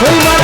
Hey,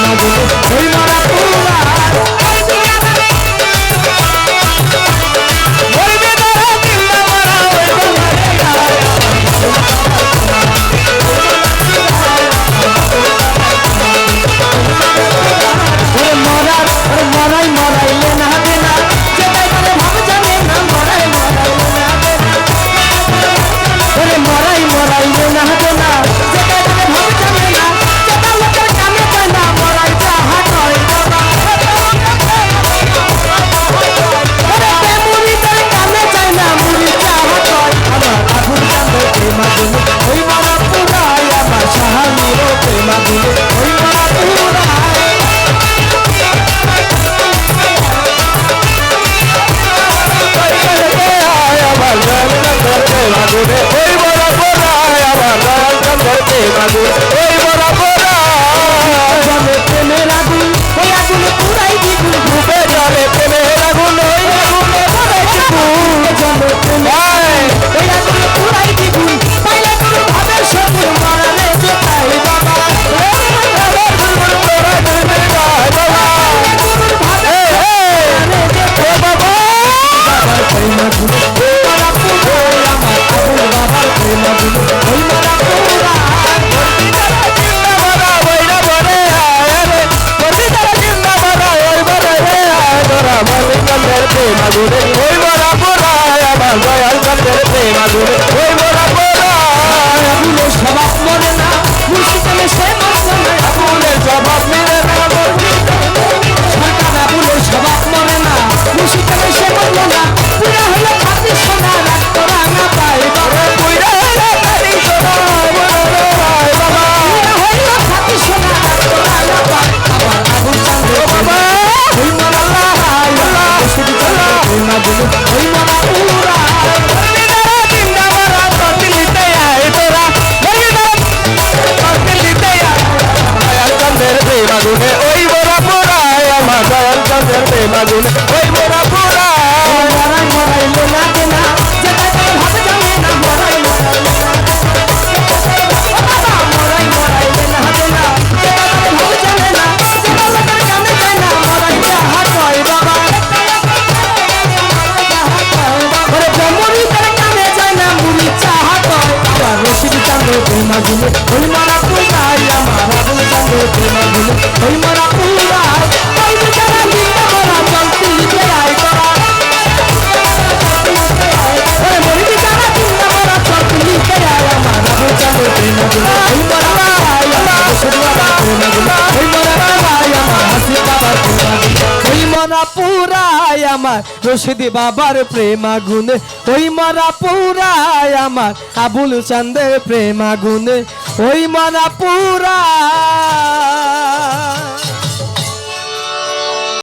Thank. Baby. Oi, আমাদের বেমাগুন ওই মোরা পুরা মরাই মরাই লোলা কেনা যেতে হবে জানে না মরাই Hoy maracuya y amar মরা পুরায় আমার রশিদি বাবার প্রেম আগুনে ওই মরা পুরায় আমার আবুল চান্দের প্রেম আগুনে ওই মরা পুরা